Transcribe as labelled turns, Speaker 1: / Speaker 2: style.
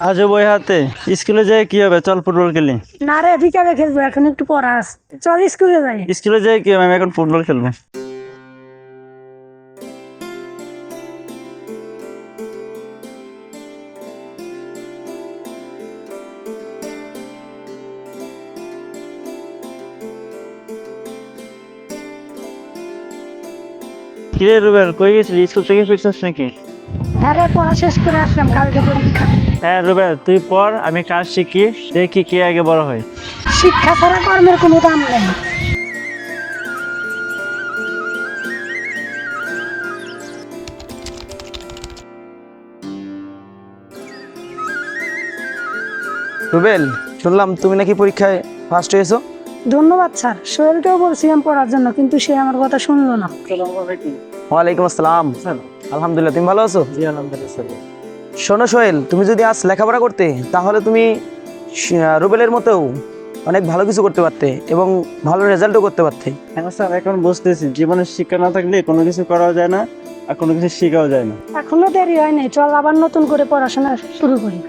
Speaker 1: আজও বই হাতে স্কুলে যাই কি হবে চল ফুটবল খেলি
Speaker 2: না রে বিকালে খেলবো এখন একটু পড়া আছে চল স্কুলে যাই
Speaker 1: স্কুলে যাই কি হবে আমি এখন ফুটবল খেলবো কিরে রুবেল কই গেছিলি স্কুল থেকে ফিরছিস নাকি
Speaker 2: হ্যাঁ রে পড়া শেষ করে আসলাম কালকে পরীক্ষা।
Speaker 1: হ্যাঁ রুবেল তুই পর আমি কাজ শিখি দেখি কে আগে বড় হয়।
Speaker 2: শিক্ষা ছাড়া কর্মের কোনো দাম নেই।
Speaker 3: রুবেল শুনলাম তুমি নাকি পরীক্ষায় ফার্স্ট হয়েছো।
Speaker 2: ধন্যবাদ স্যার সোহেলকেও বলছিলাম পড়ার জন্য কিন্তু সে আমার কথা শুনলো না।
Speaker 3: ওয়ালাইকুম আসসালাম। আলহামদুলিল্লাহ তুমি ভালো আছো? জি আলহামদুলিল্লাহ শোনো সোহেল তুমি যদি আজ লেখাপড়া করতে তাহলে তুমি রুবেলের মতেও অনেক ভালো কিছু করতে পারতে এবং ভালো রেজাল্টও করতে পারতে।
Speaker 1: হ্যাঁ স্যার এখন বুঝতেছি জীবনের শিক্ষা না থাকলে কোনো কিছু করাও যায় না আর কোনো কিছু শেখাও যায় না।
Speaker 2: এখনও দেরি হয়নি চল আবার নতুন করে পড়াশোনা শুরু করি।